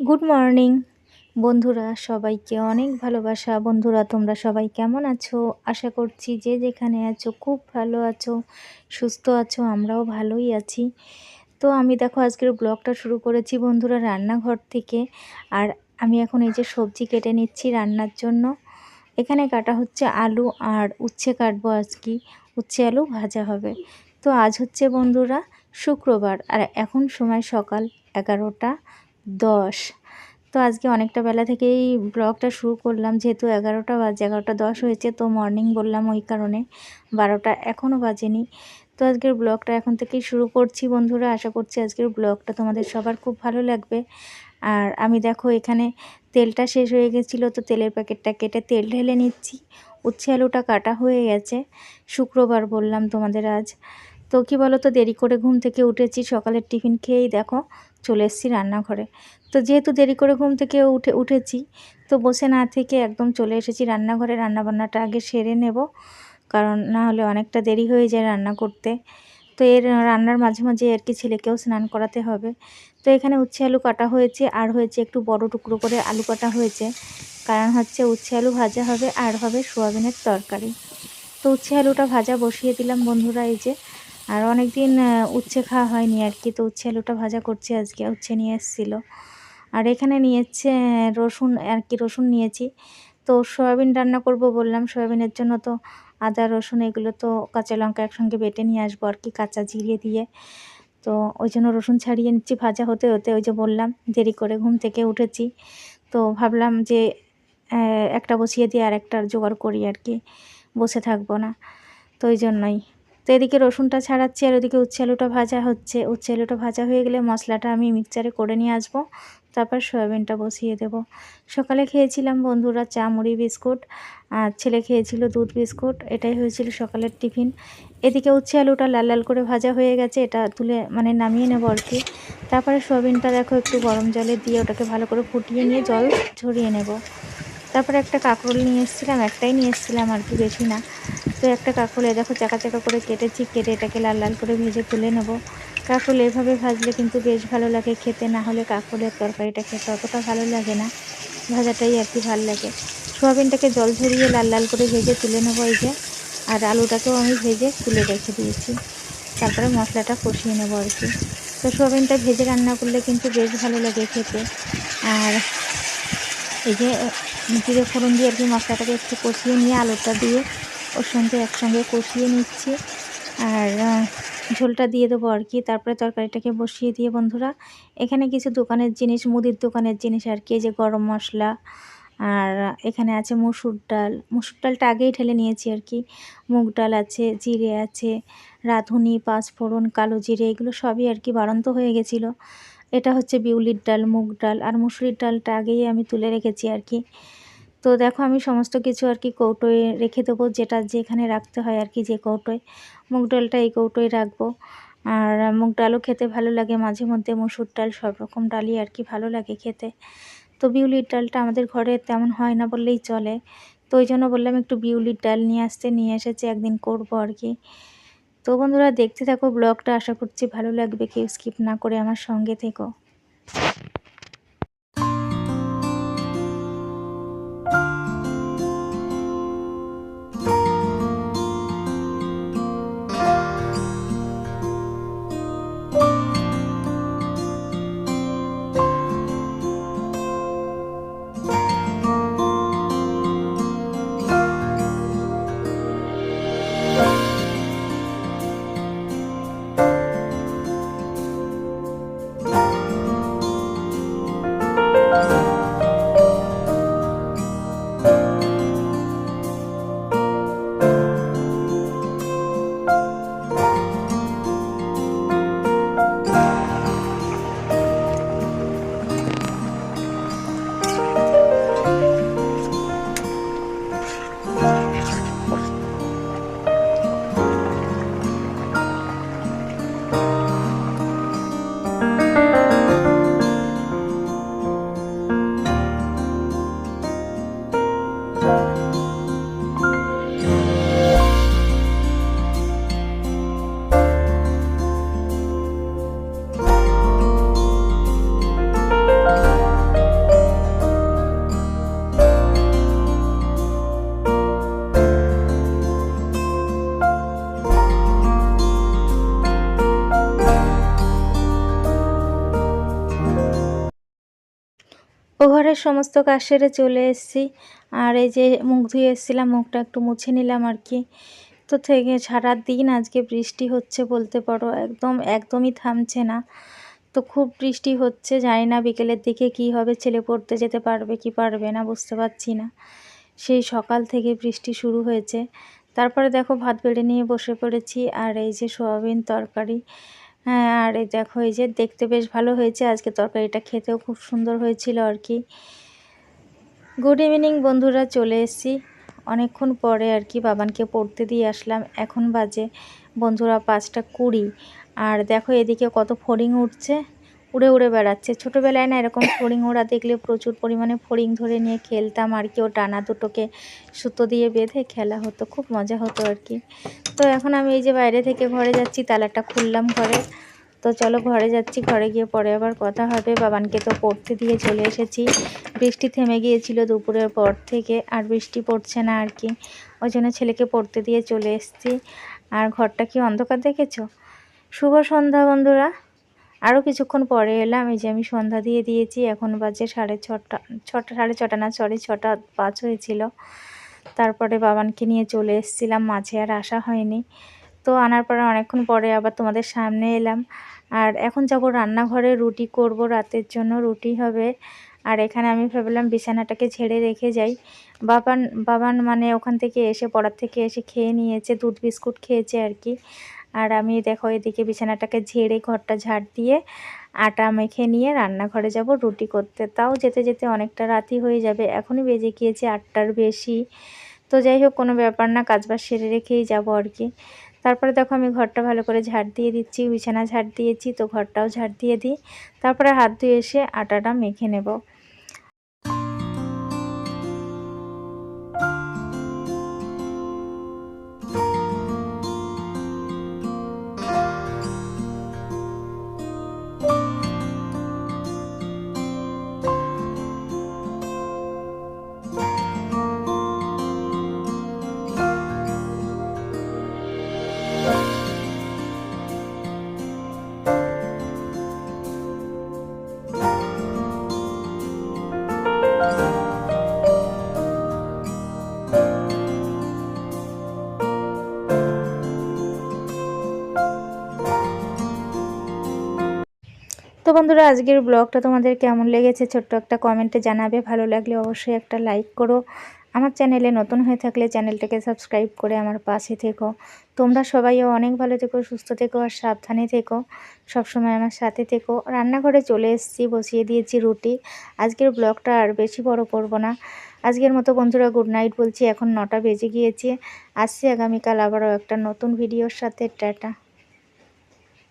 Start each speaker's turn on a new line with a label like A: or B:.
A: Good morning বন্ধুরা, সবাইকে অনেক ভালোবাসা। বন্ধুরা, তোমরা সবাই কেমন আছো? আশা করছি যে যেখানে আছো, খুব ভালো আছো, সুস্থ আছো, আমরাও ভালোই আছি। তো আমি দেখো, আজকের ব্লগটা শুরু করেছি বন্ধুরা রান্নাঘর থেকে। আর আমি এখন এই যে সবজি কেটে নিচ্ছি রান্নার জন্য। এখানে কাটা হচ্ছে আলু আর উচ্ছে কাটবো আজকে। উচ্ছে আলু ভাজা হবে। তো আজ হচ্ছে বন্ধুরা শুক্রবার। আর এখন সময় সকাল এগারোটা। দশ। তো আজকে অনেকটা বেলা থেকেই ব্লগটা শুরু করলাম, যেহেতু এগারোটা বাজে, এগারোটা দশ হয়েছে, তো মর্নিং বললাম ওই কারণে বারোটা এখনও বাজেনি। তো আজকের ব্লগটা এখন থেকেই শুরু করছি বন্ধুরা, আশা করছি আজকের ব্লগটা তোমাদের সবার খুব ভালো লাগবে। আর আমি দেখো এখানে তেলটা শেষ হয়ে গেছিল, তো তেলের প্যাকেটটা কেটে তেল ঢেলে নিচ্ছি। উচ্ছে আলুটা কাটা হয়ে গেছে, শুক্রবার বললাম তোমাদের আজ। তো কী বলো তো দেরি করে ঘুম থেকে উঠেছি, সকালের টিফিন খেয়েই দেখো চলে এসেছি রান্নাঘরে। তো যেহেতু দেরি করে ঘুম থেকে উঠে, উঠেছি, তো বসে না থেকে একদম চলে এসেছি রান্নাঘরে। রান্নাবান্নাটা আগে সেরে নেব, কারণ না হলে অনেকটা দেরি হয়ে যায় রান্না করতে। তো এর রান্নার মাঝে মাঝে আর কি ছেলেকেও স্নান করাতে হবে। তো এখানে উচ্ছে আলু কাটা হয়েছে, আর হয়েছে একটু বড় টুকরো করে আলু কাটা হয়েছে। কারণ হচ্ছে উচ্ছে আলু ভাজা হবে, আর হবে সোয়াবিনের তরকারি। তো উচ্ছে আলুটা ভাজা বসিয়ে দিলাম বন্ধুরা, এই যে আর অনেক দিন উচ্ছে খাওয়া হয়নি আর কি তো উচ্ছে আলুটা ভাজা করছি আজকে, উচ্ছে নিয়ে এসেছিল। আর এখানে নিয়েছে রসুন আর কি রসুন নিয়েছি। তো সয়াবিন রান্না করব বললাম, সয়াবিনের জন্য তো আদা, রসুন এগুলো তো কাঁচা লঙ্কা একসঙ্গে বেটে নিয়ে আসব আর কি কাঁচা জিরিয়ে দিয়ে। তো ওই জন্য রসুন ছাড়িয়ে নিচ্ছি, ভাজা হতে হতে ওই যে বললাম, দেরি করে ঘুম থেকে উঠেছি। তো ভাবলাম যে একটা বসিয়ে দিয়ে আর একটা জোগাড় করি আর কি বসে থাকব না। তো ওই জন্যই। তো এদিকে রসুনটা ছাড়াচ্ছি আর ওদিকে উচ্ছে আলুটা ভাজা হচ্ছে। উচ্ছে আলুটা ভাজা হয়ে গেলে মশলাটা আমি মিক্সচারে করে নিয়ে আসব। তারপর সয়াবিনটা বসিয়ে দেব। সকালে খেয়েছিলাম বন্ধুরা চা, মুড়ি, বিস্কুট। আর ছেলে খেয়েছিল দুধ, বিস্কুট। এটাই হয়েছিল সকালের টিফিন। এদিকে উচ্ছে আলুটা লাল লাল করে ভাজা হয়ে গেছে। এটা তুলে মানে নামিয়ে নেব আর কি। তারপরে সয়াবিনটা দেখো একটু গরম জলে দিয়ে ওটাকে ভালো করে ফুটিয়ে নিয়ে জল ঝরিয়ে নেব। তারপরে একটা কাঁকরোল নিয়ে এসেছিলাম, একটাই নিয়ে এসেছিলাম আর কি, বেশি না। তো একটা কাঁকরোলে দেখো চাকা চাকা করে কেটেছি, কেটে এটাকে লাল লাল করে ভেজে তুলে নেব। কাঁকরোল এভাবে ভাজলে কিন্তু বেশ ভালো লাগে খেতে, না হলে কাঁকরোলের তরকারিটা খেতে অতটা ভালো লাগে না। ভাজাটাই আর কি ভালো লাগে। সোয়াবিনটাকে জল ঝরিয়ে লাল লাল করে ভেজে তুলে নেব এই যে। আর আলুটাকেও আমি ভেজে তুলে রেখে দিয়েছি। তারপরে মশলাটা কষিয়ে নেব আর কি। তো সোয়াবিনটা ভেজে রান্না করলে কিন্তু বেশ ভালো লাগে খেতে। আর এই যে জিরে ফোড়ন দিয়ে আর কি মশলাটাকে একটু কষিয়ে নিয়ে, আলুটা দিয়ে ওর সঙ্গে একসঙ্গে কষিয়ে নিচ্ছি। আর ঝোলটা দিয়ে দেবো আর কি। তারপরে তরকারিটাকে বসিয়ে দিয়ে বন্ধুরা, এখানে কিছু দোকানের জিনিস, মুদির দোকানের জিনিস আর কি যে গরম মশলা, আর এখানে আছে মুসুর ডাল। মুসুর ডালটা আগেই ঠেলে নিয়েছি আর কি। মুগ ডাল আছে, জিরে আছে, রাঁধুনি, পাঁচফোড়ন, কালো জিরে, এগুলো সবই আর কি বাড়ন্ত হয়ে গেছিল। এটা হচ্ছে বিউলির ডাল, মুগ ডাল আর মুসুরির ডালটা আগেই আমি তুলে রেখেছি আর কি। তো দেখো আমি সমস্ত কিছু আর কি কৌটোয় রেখে দেবো, যেটা যেখানে রাখতে হয় আর কি যে কৌটোয়। মুগ ডালটা এই কৌটোয় রাখব। আর মুগ ডালও খেতে ভালো লাগে, মাঝে মধ্যে মসুর ডাল, সব রকম ডালই আর কি ভালো লাগে খেতে। তো বিউলির ডালটা আমাদের ঘরে তেমন হয় না বললেই চলে। তো ওই জন্য বললাম একটু বিউলির ডাল নিয়ে আসতে, নিয়ে এসেছি একদিন করব আর কি। তো বন্ধুরা দেখতে থাকো ব্লগটা, আশা করছি ভালো লাগবে, কেউ স্কিপ না করে আমার সঙ্গে থেকো। ও ঘরের সমস্ত কাজ সেরে চলে এসেছি। আর এই যে মুখ ধুয়ে এসেছিলাম, মুখটা একটু মুছে নিলাম আর কি। তো থেকে সারা দিন আজকে বৃষ্টি হচ্ছে বলতে পারো, একদম, একদমই থামছে না। তো খুব বৃষ্টি হচ্ছে, জানি না বিকেলের দিকে কি হবে, ছেলে পড়তে যেতে পারবে কি পারবে না, বুঝতে পারছি না। সেই সকাল থেকে বৃষ্টি শুরু হয়েছে। তারপরে দেখো ভাত বেড়ে নিয়ে বসে পড়েছি, আর এই যে সোয়াবিন তরকারি আর এই দেখো, এই যে দেখতে বেশ ভালো হয়েছে। আজকে তরকারিটা খেতেও খুব সুন্দর হয়েছিল আর কি। গুড ইভিনিং বন্ধুরা, চলে এসেছি। অনেকক্ষণ পরে আর কি বাবানকে পড়তে দিয়ে আসলাম। এখন বাজে বন্ধুরা পাঁচটা কুড়ি। আর দেখো, এদিকে কত ফড়িং উঠছে। উড়ে উড়ে বেড়াচ্ছে। ছোটোবেলায় না এরকম ফড়িং ওরা দেখলে প্রচুর পরিমাণে ফড়িং ধরে নিয়ে খেলতাম আর কি। ও টানা দুটোকে সুতো দিয়ে বেঁধে খেলা হতো, খুব মজা হতো আর কি। তো এখন আমি এই যে বাইরে থেকে ঘরে যাচ্ছি, তালাটা খুললাম ঘরে। তো চলো ঘরে যাচ্ছি, ঘরে গিয়ে পরে আবার কথা হবে। বাবানকে তো পড়তে দিয়ে চলে এসেছি। বৃষ্টি থেমে গিয়েছিল দুপুরের পর থেকে, আর বৃষ্টি পড়ছে না আর কি। ওই জন্য ছেলেকে পড়তে দিয়ে চলে এসেছি। আর ঘরটা কি অন্ধকার দেখেছ? শুভ সন্ধ্যা বন্ধুরা। আরও কিছুক্ষণ পরে এলাম, এই যে আমি সন্ধ্যা দিয়ে দিয়েছি, এখন বাজে সাড়ে ছটা ছটা, সাড়ে ছটা না সরি ছটা পাঁচ হয়েছিল। তারপরে বাবানকে নিয়ে চলে এসেছিলাম, মাঝে আর আসা হয়নি। তো আনার পরে অনেকক্ষণ পরে আবার তোমাদের সামনে এলাম। আর এখন যাব রান্নাঘরে, রুটি করব রাতের জন্য, রুটি হবে। আর এখানে আমি ভাবলাম বিছানাটাকে ছেড়ে রেখে যাই। বাবান বাবান মানে ওখান থেকে এসে, পড়ার থেকে এসে খেয়ে নিয়েছে, দুধ বিস্কুট খেয়েছে আর কি। আর আমি দেখো এদিকে বিছানাটাকে ঝেড়ে ঘরটা ঝাড় দিয়ে আটা মেখে নিয়ে রান্নাঘরে যাব, রুটি করতে। তাও যেতে যেতে অনেকটা রাতি হয়ে যাবে, এখনই বেজে গিয়েছে আটটার বেশি। তো যাই হোক, কোনো ব্যাপার না, কাজবাজ সেরে রেখেই যাব আর কি। তারপরে দেখো আমি ঘরটা ভালো করে ঝাড় দিয়ে দিচ্ছি, বিছানা ঝাড় দিয়েছি, তো ঘরটাও ঝাড় দিয়ে দিই। তারপরে হাত ধুয়ে এসে আটাটা মেখে নেব। তো বন্ধুরা, আজকের ব্লগটা তোমাদের কেমন লেগেছে ছোট্ট একটা কমেন্টে জানাবে। ভালো লাগলে অবশ্যই একটা লাইক করো। আমার চ্যানেলে নতুন হয়ে থাকলে চ্যানেলটাকে সাবস্ক্রাইব করে আমার পাশে থেকো। তোমরা সবাইও অনেক ভালো থেকো, সুস্থ থেকো আর সাবধানে থেকো। সবসময় আমার সাথে থেকো। রান্নাঘরে চলে এসেছি, বসিয়ে দিয়েছি রুটি। আজকের ব্লগটা আর বেশি বড় করব না। আজকের মতো বন্ধুরা গুড নাইট বলছি। এখন নটা বেজে গিয়েছে। আসছি আগামীকাল আবারও একটা নতুন ভিডিওর সাথে। টাটা।